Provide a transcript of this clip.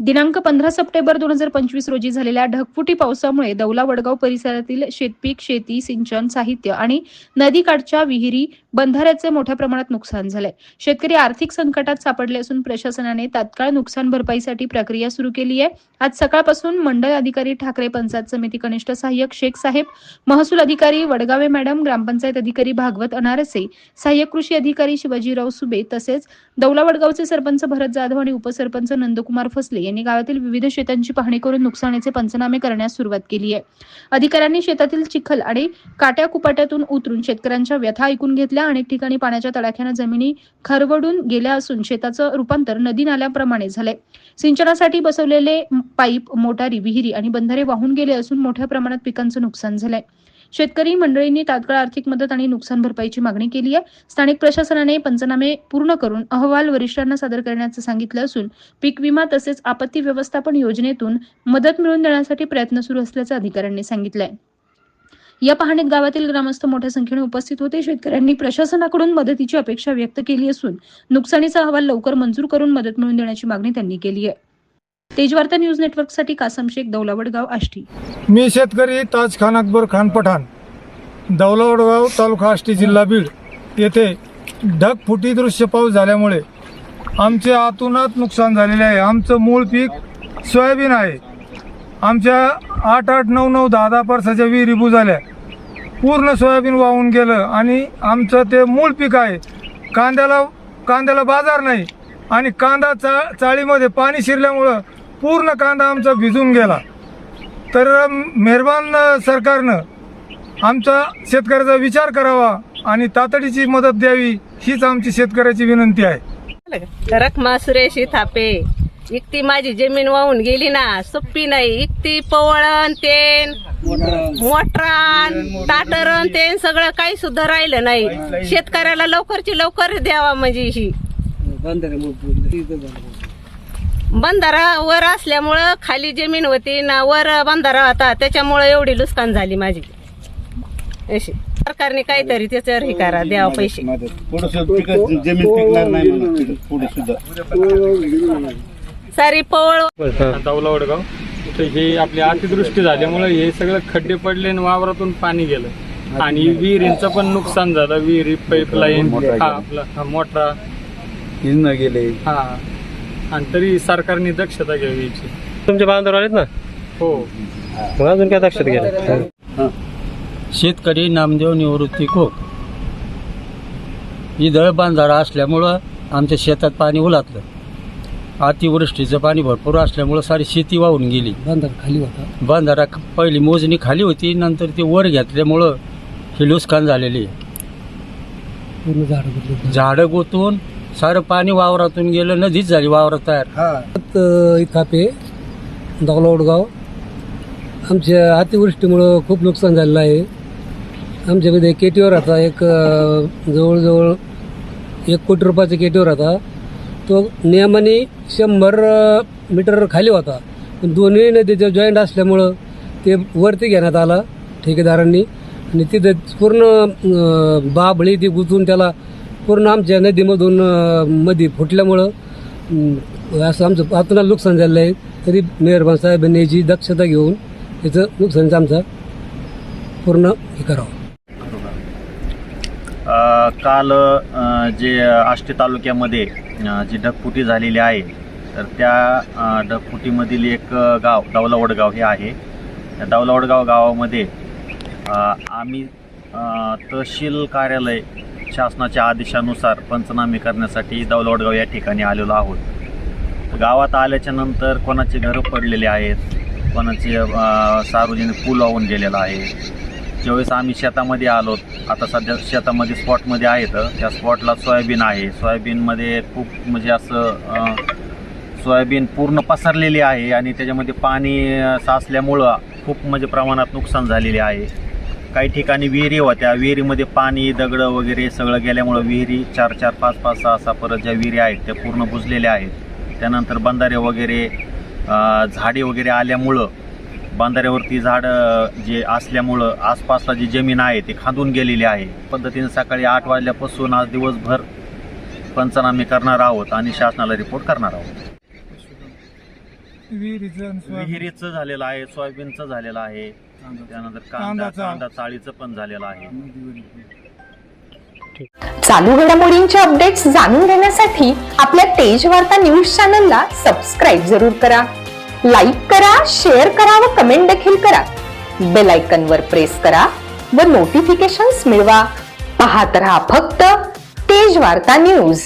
दिनांक पंधरा सप्टेंबर दोन हजार पंचवीस रोजी झालेल्या ढगफुटी पावसामुळे दौला वडगाव परिसरातील शेतपीक शेती सिंचन साहित्य आणि नदीकाठच्या विहिरी बंधाऱ्याचे मोठ्या प्रमाणात नुकसान झाले शेतकरी आर्थिक संकटात सापडले असून प्रशासनाने तात्काळ नुकसान भरपाईसाठी प्रक्रिया सुरू केली आहे. आज सकाळपासून मंडळ अधिकारी ठाकरे पंचायत समिती कनिष्ठ सहाय्यक शेख साहेब महसूल अधिकारी वडगावे मॅडम ग्रामपंचायत अधिकारी भागवत अनारसे सहाय्यक कृषी अधिकारी शिवाजीराव सुबे तसेच दौला वडगावचे सरपंच भरत जाधव आणि उपसरपंच नंदकुमार फसले यांनी गावातील विविध शेतांची पाहणी करून नुकसानीचे पंचनामे करण्यास सुरुवात केली आहे. अधिकाऱ्यांनी शेतातील चिखल आणि काट्या कुपाट्यातून उतरून शेतकऱ्यांच्या व्यथा ऐकून घेतल्या. अनेक ठिकाणी पाण्याच्या तडाख्यानं जमिनी खरवडून गेल्या असून शेताचं रूपांतर नदी नाल्याप्रमाणे झालंय. सिंचनासाठी बसवलेले पाईप मोटारी विहिरी आणि बंधारे वाहून गेले असून मोठ्या प्रमाणात पिकांचं नुकसान झालंय. शेतकरी मंडळींनी तात्काळ आर्थिक मदत आणि नुकसान भरपाईची मागणी केली आहे. स्थानिक प्रशासनाने पंचनामे पूर्ण करून अहवाल वरिष्ठांना सादर करण्याचं सांगितलं असून पीक विमा तसेच आपत्ती व्यवस्थापन योजनेतून मदत मिळवून देण्यासाठी प्रयत्न सुरू असल्याचं अधिकाऱ्यांनी सांगितलंय. या पाहणीत गावातील ग्रामस्थ मोठ्या संख्येने उपस्थित होते. शेतकऱ्यांनी प्रशासनाकडून मदतीची अपेक्षा व्यक्त केली असून नुकसानीचा अहवाल लवकर मंजूर करून मदत मिळवून देण्याची मागणी त्यांनी केली आहे. तेजवार्ता न्यूज नेटवर्कसाठी कासम शेख दौलावडगाव आष्टी. मी शेतकरी ताज खान अकबर खान पठाण दौलवडगाव तालुका आष्टी जिल्हा बीड येथे ढगफुटी दृश्य पाऊस झाल्यामुळे आमचे आतूनच नुकसान झालेले आहे. आमचं मूळ पीक सोयाबीन आहे. आमच्या आठ आठ नऊ नऊ दहा दहा परसाच्या विहिरी बुजाल्या पूर्ण सोयाबीन वाहून गेलं आणि आमचं ते मूळ पीक आहे. कांद्याला कांद्याला बाजार नाही आणि कांदा चा चाळीमध्ये पाणी शिरल्यामुळं पूर्ण कांदा आमचा भिजून गेला. तर मेहरबान सरकारनं आमचा शेतकऱ्याचा विचार करावा आणि तातडीची मदत द्यावी हीच आमची शेतकऱ्याची विनंती आहे. रखमा सुरेशी थापे इकती माझी जमीन वाहून गेली ना सोप्पी नाही. इकती पवळण तेन मोटरान ताटरण तेन सगळं काही सुद्धा राहिलं नाही. शेतकऱ्याला लवकरची लवकर द्यावा म्हणजे ही. बंधारा वर असल्यामुळं खाली जमीन होती ना वर बंधारा होता त्याच्यामुळं एवढी नुकसान झाली माझी अशी सरकारने काहीतरी त्याच्यावर हे करा द्यावा पैसे थोडस पिक जमीन पिकणार नाही म्हणून पुढे सुद्धा सारी पवळ वडगाव तर हे आपली अतिवृष्टी झाल्यामुळे हे सगळं खड्डे पडले आणि वावरातून पाणी गेलं आणि विहिरींचं पण नुकसान झालं विहिरी पाईपलाईन हा हा न गेले हा आणि तरी सरकारने दक्षता घ्यावी याची. तुमचे बांधव आलेत ना? हो. मग अजून काय दक्षता घ्या शेतकरी नामदेव निवृत्ती खोक ही दळ बांधारा असल्यामुळं आमच्या शेतात पाणी उलातलं अतिवृष्टीचं पाणी भरपूर असल्यामुळं सारी शेती वाहून गेली. बांधार खाली होता. बांधारा ख- पहिली मोजणी खाली होती नंतर ती वर घेतल्यामुळं हे नुकसान झालेली आहे. पूर्ण झाड बदलत झाडं गोतून सारं पाणी वावरातून गेलं नदीच झाली वावरात तयार. थापे दगलवडगाव आमच्या अतिवृष्टीमुळं खूप नुकसान झालेलं आहे. आमच्याकडे केटीवर होता एक अं, जवळजवळ एक कोटी रुपयाचा केटीवर होता तो नियमाने शंभर अं, मीटर खाली होता. पण दोन्ही नदीचे जॉईंट असल्यामुळं ते वरती घेण्यात आला ठेकेदारांनी. आणि तिथं पूर्ण अं, बाबळी ती गुंतून त्याला पूर्ण आमच्या नदीमधून मध्ये फुटल्यामुळं असं आमचं आतून नुकसान झालेलं आहे. तरी मेहरबान साहेबांनी याची दक्षता घेऊन त्याचं नुकसानचं आमचं पूर्ण हे करावं. काल जे आष्टी तालुक्यामध्ये जी ढगफुटी झालेली आहे तर त्या ढगफुटीमधील एक गाव दौलावडगाव हे आहे. त्या दावलावडगाव गावामध्ये आम्ही तहसील कार्यालय शासनाच्या आदेशानुसार पंचनामे करण्यासाठी दौलवडगाव या ठिकाणी आलेलो आहोत. गावात आल्याच्यानंतर कोणाचे घरं पडलेले आहेत कोणाचे सार्वजनिक पूल वाहून गेलेला आहे. ज्यावेळेस आम्ही शेतामध्ये आलो आता सध्या शेतामध्ये स्पॉटमध्ये आहेत. त्या स्पॉटला सोयाबीन आहे. सोयाबीनमध्ये खूप म्हणजे असं सोयाबीन पूर्ण पसरलेली आहे आणि त्याच्यामध्ये पाणी साचल्यामुळं खूप म्हणजे प्रमाणात नुकसान झालेले आहे. काही ठिकाणी विहिरी होत्या. विहिरीमध्ये पाणी दगडं वगैरे सगळं गेल्यामुळं विहिरी चार चार पाच पाच सहा सहा परत ज्या विहिरी आहेत त्या पूर्ण बुजलेल्या आहेत. त्यानंतर बंधारे वगैरे झाडे वगैरे आल्यामुळं बांधाऱ्यावरती झाडं जे असल्यामुळं आसपासला जी जमीन आहे ती खांदून गेलेली आहे. पद्धतीने सकाळी आठ वाजल्यापासून आज दिवसभर पंचनामे करणार आहोत आणि शासनाला रिपोर्ट करणार आहोत. विहिरीचं आणि सोयाबीन- विहिरीचं झालेलं आहे सोयाबीनचं झालेलं आहे. त्यानंतर कांदा. कांदा चाळीचं पण झालेलं आहे. चालू घडामोडींचे अपडेट्स जाणून घेण्यासाठी आपल्या तेज वार्ता न्यूज चॅनलला सबस्क्राईब जरूर करा. लाईक करा शेअर करा व कमेंट देखील करा. बेल आयकन वर प्रेस करा व नोटिफिकेशन्स मिळवा. पाहत रहा फक्त तेज वार्ता न्यूज